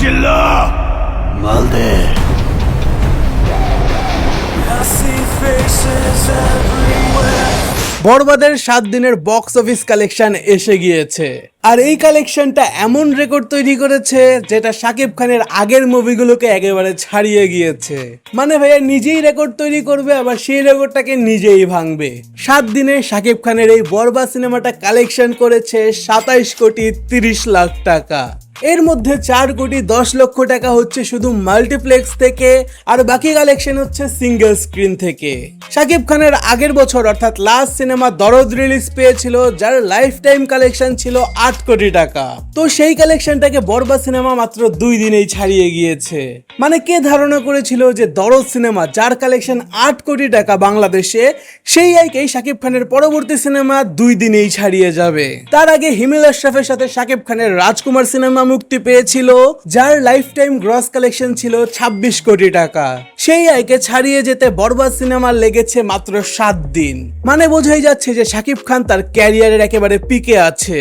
চিল্লা মালদে. বরবাদের সাত দিনের বক্স অফিস কালেকশন এসে গিয়েছে। আর এই কালেকশনটা এমন রেকর্ড তৈরি করেছে যেটা শাকিব খানের আগের মুভিগুলোকে একেবারে ছাড়িয়ে গিয়েছে। মানে ভাইয়া নিজেই রেকর্ড তৈরি করবে আবার সেই রেকর্ডটাকে নিজেই ভাঙবে। সাত দিনে শাকিব খানের এই বরবাদ সিনেমাটা কালেকশন করেছে সাতাইশ কোটি তিরিশ লাখ টাকা। এর মধ্যে চার কোটি দশ লক্ষ টাকা হচ্ছে শুধু মাল্টিপ্লেক্স থেকে, আর বাকি কালেকশন হচ্ছে সিঙ্গেল স্ক্রিন থেকে। শাকিব খানের আগের বছর অর্থাৎ লাস্ট সিনেমা দরদ রিলিজ পেয়েছিল, যার লাইফ টাইম কালেকশন ছিল আট কোটি টাকা। তো সেই কালেকশনটাকে বরবা সিনেমা মাত্র দুই দিনেই ছাড়িয়ে গিয়েছে। মানে কে ধারণা করেছিল যে দরদ সিনেমা যার কালেকশন আট কোটি টাকা বাংলাদেশে, সেই আইকেই শাকিব খানের পরবর্তী সিনেমা দুই দিনেই ছাড়িয়ে যাবে। তার আগে হিমেল আশরাফের সাথে শাকিব খানের রাজকুমার সিনেমা মুক্তি পেয়েছিল, যার লাইফ টাইম গ্রস কালেকশন ছিল ২৬ কোটি টাকা। সেই আয়কে ছাড়িয়ে যেতে বরবাদ সিনেমার লেগেছে মাত্র সাত দিন। মানে বোঝাই যাচ্ছে যে শাকিব খান তার ক্যারিয়ারের একেবারে পিকে আছে,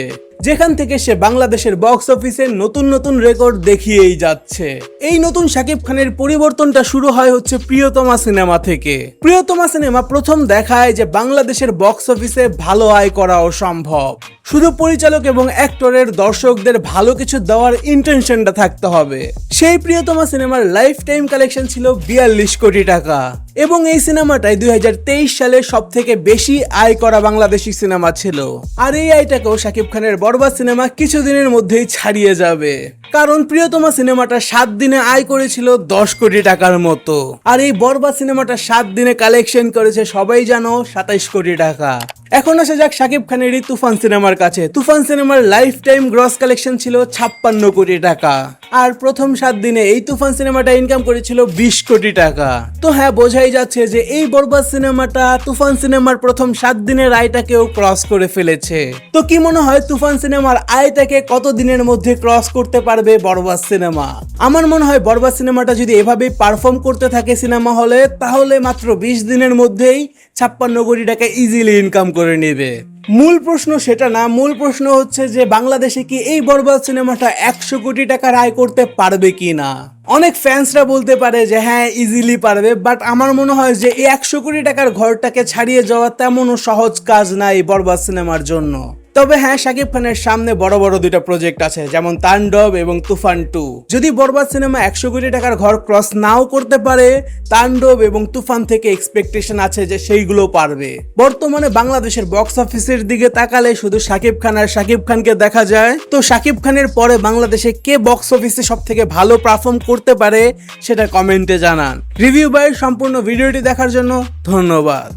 যেখান থেকে সে বাংলাদেশের বক্স অফিসে নতুন নতুন রেকর্ড দেখিয়েই যাচ্ছে। এই নতুন শাকিব খানের পরিবর্তনটা শুরু হয় হচ্ছে প্রিয়তমা সিনেমা থেকে। প্রিয়তমা সিনেমা প্রথম দেখায় যে বাংলাদেশের বক্স অফিসে ভালো আয় করাও সম্ভব। শুধু পরিচালক এবং অ্যাক্টরের দর্শকদের ভালো কিছু দেওয়ার ইন্টেনশনটা থাকতে হবে। সেই প্রিয়তমা সিনেমার লাইফ টাইম কালেকশন ছিল বিয়াল্লিশ কোটি টাকা। এবং এই সিনেমাটাই দুই হাজার তেইশ সালে সব থেকে বেশি আয় করা বাংলাদেশি সিনেমা ছিল। আর এই আয়টাকেও শাকিব খানের বরবাদ সিনেমা কিছুদিনের মধ্যেই ছাড়িয়ে যাবে। কারণ প্রিয়তমা সিনেমাটা সাত দিনে আয় করেছিল দশ কোটি টাকার মতো। আর এই বরবাদ সিনেমাটা সাত দিনে কালেকশন করেছে সবাই জানো, সাতাইশ কোটি টাকা। এখন আসা যাক শাকিব খানের এই তুফান সিনেমার কাছে। তুফান সিনেমার লাইফ টাইম গ্রস কালেকশন ছিল ছাপ্পান্ন কোটি টাকা। আর প্রথম সাত দিনে এই তুফান সিনেমাটা ইনকাম করেছিল বিশ কোটি টাকা। তো হ্যাঁ বোঝাই যাচ্ছে যে এই বরবাদ সিনেমাটা তুফান সিনেমার প্রথম সাত দিনের আয়টাকেও ক্রস করে ফেলেছে। তো কি মনে হয় তুফান সিনেমার আয়টাকে কত দিনের মধ্যে ক্রস করতে পারবে বরবাদ সিনেমা? আমার মনে হয় বরবাদ সিনেমাটা যদি এভাবেই পারফর্ম করতে থাকে সিনেমা হলে, তাহলে মাত্র বিশ দিনের মধ্যেই ছাপ্পান্ন কোটি টাকা ইজিলি ইনকাম করে নেবে। মূল প্রশ্ন সেটা না, মূল প্রশ্ন হচ্ছে যে বাংলাদেশে কি এই বরবাদ সিনেমাটা একশো কোটি টাকার আয় করতে পারবে কি না? অনেক ফ্যান্সরা বলতে পারে যে হ্যাঁ ইজিলি পারবে বাট আমার মনে হয় যে এই একশো কোটি টাকার ঘরটাকে ছাড়িয়ে যাওয়া তেমনও সহজ কাজ না এই বরবাদ সিনেমার জন্য। তবে হ্যাঁ শাকিব খানের সামনে বড় বড় দুইটা প্রজেক্ট আছে, যেমন তাণ্ডব এবং তুফান টু। যদি বরবাদ সিনেমা একশো কোটি টাকার ঘর ক্রস নাও করতে পারে, তাণ্ডব এবং তুফান থেকে এক্সপেকটেশন আছে যে সেইগুলো পারবে। বর্তমানে বাংলাদেশের বক্স অফিসের দিকে তাকালে শুধু শাকিব খান আর শাকিব খানকে দেখা যায়। তো শাকিব খানের পরে বাংলাদেশে কে বক্স অফিসে সব থেকে ভালো পারফর্ম করতে পারে, সেটা কমেন্টে জানান। রিভিউ বাইয়ের সম্পূর্ণ ভিডিওটি দেখার জন্য ধন্যবাদ।